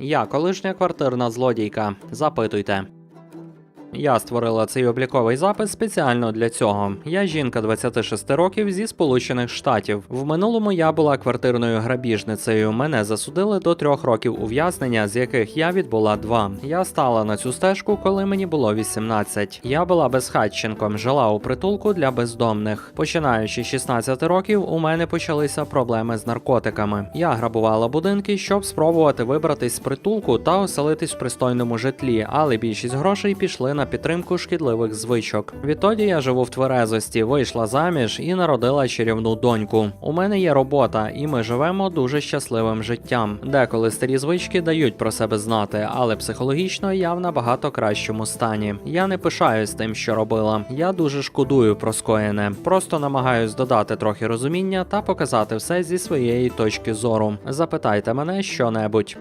Я колишня квартирна злодійка. Запитуйте. Я створила цей обліковий запис спеціально для цього. Я жінка 26 років зі Сполучених Штатів. В минулому я була квартирною грабіжницею. Мене засудили до трьох років ув'язнення, з яких я відбула два. Я стала на цю стежку, коли мені було 18. Я була безхатченком, жила у притулку для бездомних. Починаючи з 16 років, у мене почалися проблеми з наркотиками. Я грабувала будинки, щоб спробувати вибратись з притулку та оселитись в пристойному житлі, але більшість грошей пішли на підтримку шкідливих звичок. Відтоді я живу в тверезості, вийшла заміж і народила чарівну доньку. У мене є робота, і ми живемо дуже щасливим життям. Деколи старі звички дають про себе знати, але психологічно я в набагато кращому стані. Я не пишаюсь тим, що робила. Я дуже шкодую про скоєне. Просто намагаюсь додати трохи розуміння та показати все зі своєї точки зору. Запитайте мене що-небудь.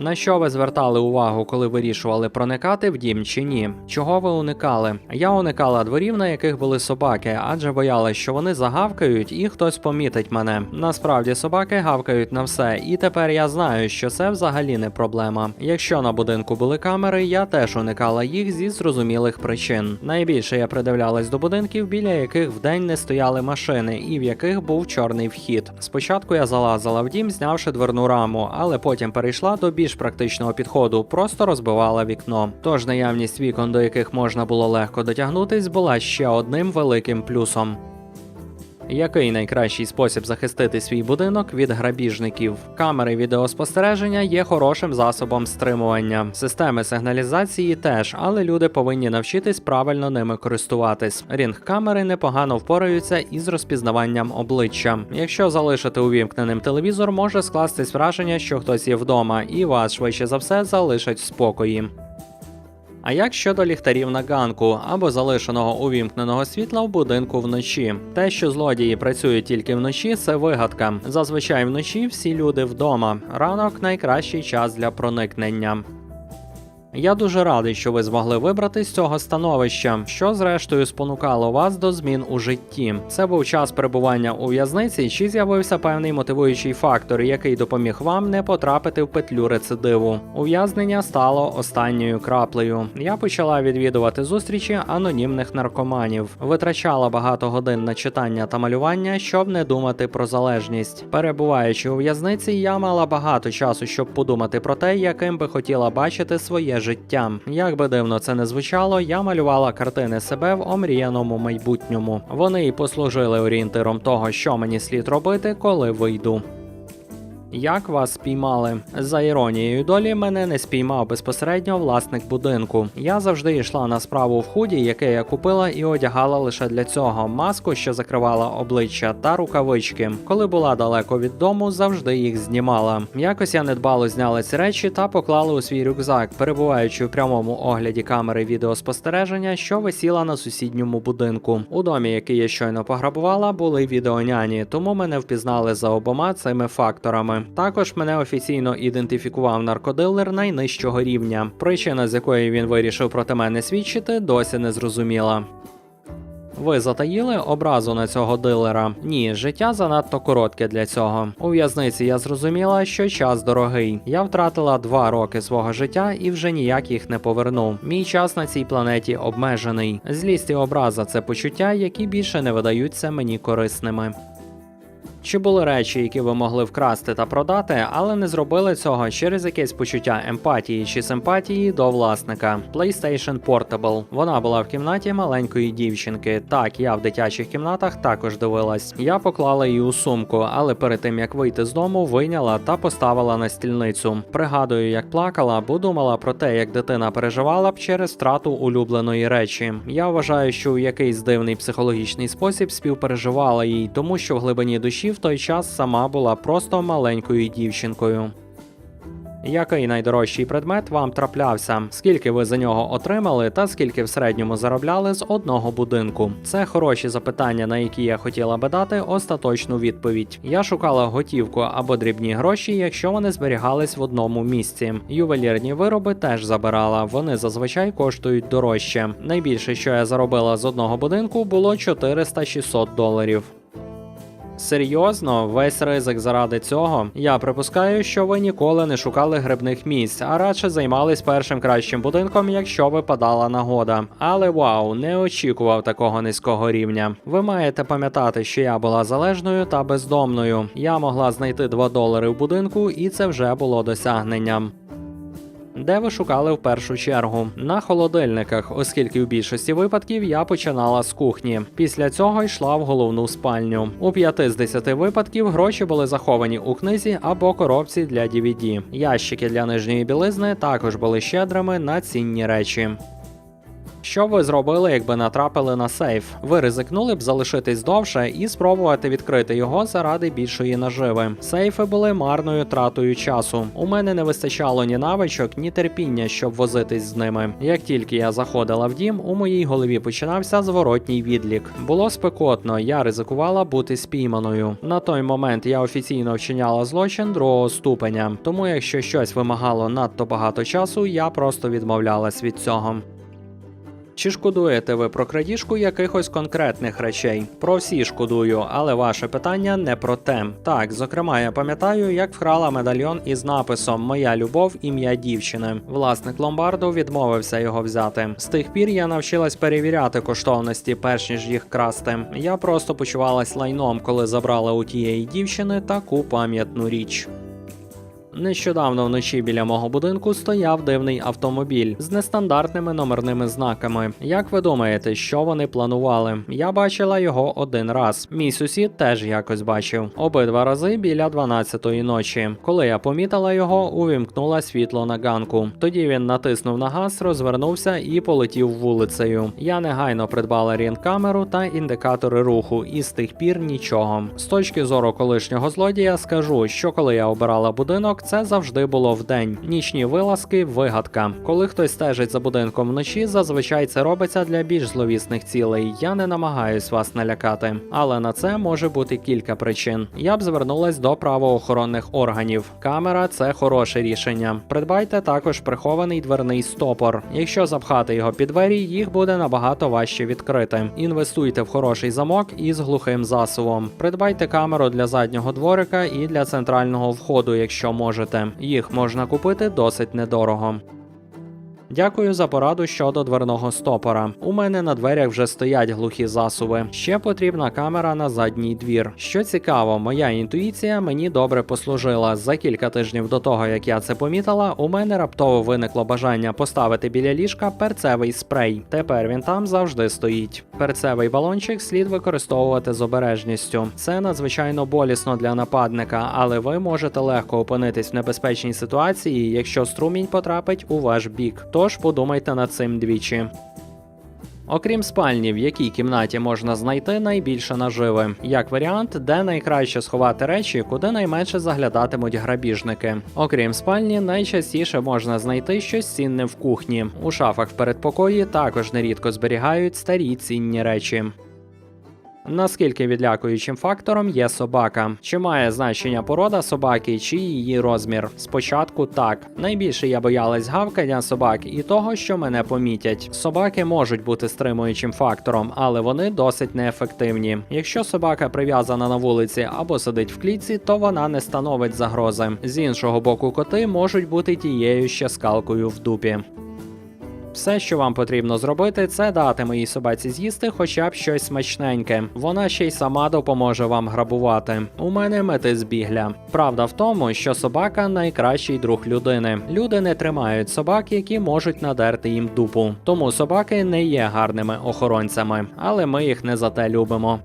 На що ви звертали увагу, коли вирішували проникати в дім чи ні? Чого ви уникали? Я уникала дворів, на яких були собаки, адже боялась, що вони загавкають і хтось помітить мене. Насправді собаки гавкають на все, і тепер я знаю, що це взагалі не проблема. Якщо на будинку були камери, я теж уникала їх зі зрозумілих причин. Найбільше я придивлялась до будинків, біля яких вдень не стояли машини, і в яких був чорний вхід. Спочатку я залазила в дім, знявши дверну раму, але потім перейшла до більш практичного підходу, просто розбивала вікно. Тож наявність вікон, до яких можна було легко дотягнутись, була ще одним великим плюсом. Який найкращий спосіб захистити свій будинок від грабіжників? Камери відеоспостереження є хорошим засобом стримування. Системи сигналізації теж, але люди повинні навчитись правильно ними користуватись. Рінг камери непогано впораються із розпізнаванням обличчя. Якщо залишити увімкненим телевізор, може скластись враження, що хтось є вдома, і вас швидше за все залишать в спокої. А як щодо ліхтарів на ганку або залишеного увімкненого світла в будинку вночі? Те, що злодії працюють тільки вночі, це вигадка. Зазвичай вночі всі люди вдома. Ранок найкращий час для проникнення. Я дуже радий, що ви змогли вибрати з цього становища, що зрештою спонукало вас до змін у житті. Це був час перебування у в'язниці, чи з'явився певний мотивуючий фактор, який допоміг вам не потрапити в петлю рецидиву. Ув'язнення стало останньою краплею. Я почала відвідувати зустрічі анонімних наркоманів, витрачала багато годин на читання та малювання, щоб не думати про залежність. Перебуваючи у в'язниці, я мала багато часу, щоб подумати про те, яким би хотіла бачити своє життя. Як би дивно це не звучало, я малювала картини себе в омріяному майбутньому. Вони і послужили орієнтиром того, що мені слід робити, коли вийду. Як вас спіймали? За іронією долі мене не спіймав безпосередньо власник будинку. Я завжди йшла на справу в худі, яке я купила і одягала лише для цього маску, що закривала обличчя, та рукавички. Коли була далеко від дому, завжди їх знімала. Якось я недбало зняла ці речі та поклала у свій рюкзак, перебуваючи у прямому огляді камери відеоспостереження, що висіла на сусідньому будинку. У домі, який я щойно пограбувала, були відеоняні, тому мене впізнали за обома цими факторами. Також мене офіційно ідентифікував наркодилер найнижчого рівня. Причина, з якої він вирішив проти мене свідчити, досі не зрозуміла. Ви затаїли образу на цього дилера? Ні, життя занадто коротке для цього. У в'язниці я зрозуміла, що час дорогий. Я втратила два роки свого життя і вже ніяк їх не поверну. Мій час на цій планеті обмежений. Злість і образа це почуття, які більше не видаються мені корисними. Чи були речі, які ви могли вкрасти та продати, але не зробили цього через якесь почуття емпатії чи симпатії до власника? PlayStation Portable. Вона була в кімнаті маленької дівчинки. Так, я в дитячих кімнатах також дивилась. Я поклала її у сумку, але перед тим як вийти з дому, вийняла та поставила на стільницю. Пригадую, як плакала, бо думала про те, як дитина переживала б через втрату улюбленої речі. Я вважаю, що у якийсь дивний психологічний спосіб співпереживала їй, тому що в глибині душі в той час сама була просто маленькою дівчинкою. Який найдорожчий предмет вам траплявся? Скільки ви за нього отримали, та скільки в середньому заробляли з одного будинку? Це хороші запитання, на які я хотіла би дати остаточну відповідь. Я шукала готівку або дрібні гроші, якщо вони зберігались в одному місці. Ювелірні вироби теж забирала. Вони зазвичай коштують дорожче. Найбільше, що я заробила з одного будинку, було 400-600 доларів. Серйозно, весь ризик заради цього. Я припускаю, що ви ніколи не шукали грибних місць, а радше займались першим кращим будинком, якщо випадала нагода. Але вау, не очікував такого низького рівня. Ви маєте пам'ятати, що я була залежною та бездомною. Я могла знайти 2 долари в будинку, і це вже було досягненням. Де ви шукали в першу чергу? На холодильниках, оскільки в більшості випадків я починала з кухні. Після цього йшла в головну спальню. У 5 з 10 випадків гроші були заховані у книзі або коробці для DVD. Ящики для нижньої білизни також були щедрими на цінні речі. Що ви зробили, якби натрапили на сейф? Ви ризикнули б залишитись довше і спробувати відкрити його заради більшої наживи. Сейфи були марною тратою часу. У мене не вистачало ні навичок, ні терпіння, щоб возитись з ними. Як тільки я заходила в дім, у моїй голові починався зворотній відлік. Було спекотно, я ризикувала бути спійманою. На той момент я офіційно вчиняла злочин другого ступеня. Тому, якщо щось вимагало надто багато часу, я просто відмовлялась від цього. Чи шкодуєте ви про крадіжку якихось конкретних речей? Про всі шкодую, але ваше питання не про те. Так, зокрема, я пам'ятаю, як вкрала медальйон із написом Моя любов, ім'я дівчини. Власник ломбарду відмовився його взяти. З тих пір я навчилась перевіряти коштовності, перш ніж їх красти. Я просто почувалась лайном, коли забрала у тієї дівчини таку пам'ятну річ. Нещодавно вночі біля мого будинку стояв дивний автомобіль з нестандартними номерними знаками. Як ви думаєте, що вони планували? Я бачила його один раз. Мій сусід теж якось бачив. Обидва рази біля 12-ї ночі. Коли я помітила його, увімкнула світло на ганку. Тоді він натиснув на газ, розвернувся і полетів вулицею. Я негайно придбала рентгенкамеру та індикатори руху, і з тих пір нічого. З точки зору колишнього злодія, скажу, що коли я обирала будинок, це завжди було вдень. Нічні вилазки вигадка. Коли хтось стежить за будинком вночі, зазвичай це робиться для більш зловісних цілей. Я не намагаюсь вас налякати, але на це може бути кілька причин. Я б звернулась до правоохоронних органів. Камера це хороше рішення. Придбайте також прихований дверний стопор. Якщо запхати його під двері, їх буде набагато важче відкрити. Інвестуйте в хороший замок із глухим засувом. Придбайте камеру для заднього дворика і для центрального входу, якщо можете. Їх можна купити досить недорого. Дякую за пораду щодо дверного стопора. У мене на дверях вже стоять глухі засуви. Ще потрібна камера на задній двір. Що цікаво, моя інтуїція мені добре послужила. За кілька тижнів до того, як я це помітила, у мене раптово виникло бажання поставити біля ліжка перцевий спрей. Тепер він там завжди стоїть. Перцевий балончик слід використовувати з обережністю. Це надзвичайно болісно для нападника, але ви можете легко опинитись в небезпечній ситуації, якщо струмінь потрапить у ваш бік. Тож подумайте над цим двічі. Окрім спальні, в якій кімнаті можна знайти найбільше наживи, як варіант, де найкраще сховати речі, куди найменше заглядатимуть грабіжники. Окрім спальні, найчастіше можна знайти щось цінне в кухні. У шафах в передпокої також нерідко зберігають старі цінні речі. Наскільки відлякуючим фактором є собака? Чи має значення порода собаки, чи її розмір? Спочатку так. Найбільше я боялась гавкання собак і того, що мене помітять. Собаки можуть бути стримуючим фактором, але вони досить неефективні. Якщо собака прив'язана на вулиці або сидить в клітці, то вона не становить загрози. З іншого боку, коти можуть бути тією ще скалкою в дупі. Все, що вам потрібно зробити, це дати моїй собаці з'їсти хоча б щось смачненьке. Вона ще й сама допоможе вам грабувати. У мене мети збігля. Правда в тому, що собака найкращий друг людини. Люди не тримають собак, які можуть надерти їм дупу. Тому собаки не є гарними охоронцями, але ми їх не за те любимо.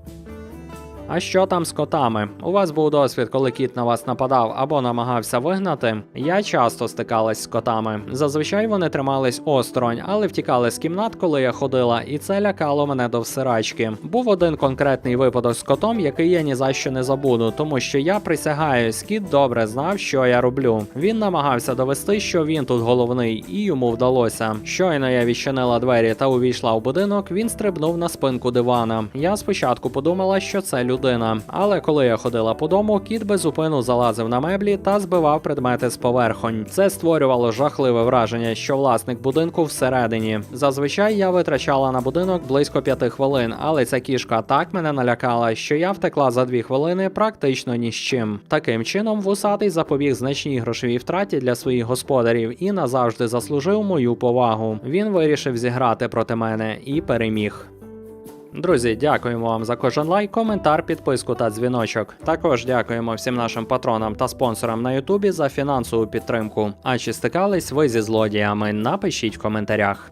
А що там з котами? У вас був досвід, коли кіт на вас нападав або намагався вигнати? Я часто стикалась з котами. Зазвичай вони тримались осторонь, але втікали з кімнат, коли я ходила, і це лякало мене до всирачки. Був один конкретний випадок з котом, який я ні за що не забуду, тому що я присягаюсь, кіт добре знав, що я роблю. Він намагався довести, що він тут головний, і йому вдалося. Щойно я відчинила двері та увійшла в будинок. Він стрибнув на спинку дивана. Я спочатку подумала, що це людина людина. Але коли я ходила по дому, кіт без зупину залазив на меблі та збивав предмети з поверхонь. Це створювало жахливе враження, що власник будинку всередині. Зазвичай я витрачала на будинок близько п'яти хвилин, але ця кішка так мене налякала, що я втекла за дві хвилини практично ні з чим. Таким чином, вусатий запобіг значній грошовій втраті для своїх господарів і назавжди заслужив мою повагу. Він вирішив зіграти проти мене і переміг. Друзі, дякуємо вам за кожен лайк, коментар, підписку та дзвіночок. Також дякуємо всім нашим патронам та спонсорам на Ютубі за фінансову підтримку. А чи стикались ви зі злодіями? Напишіть в коментарях.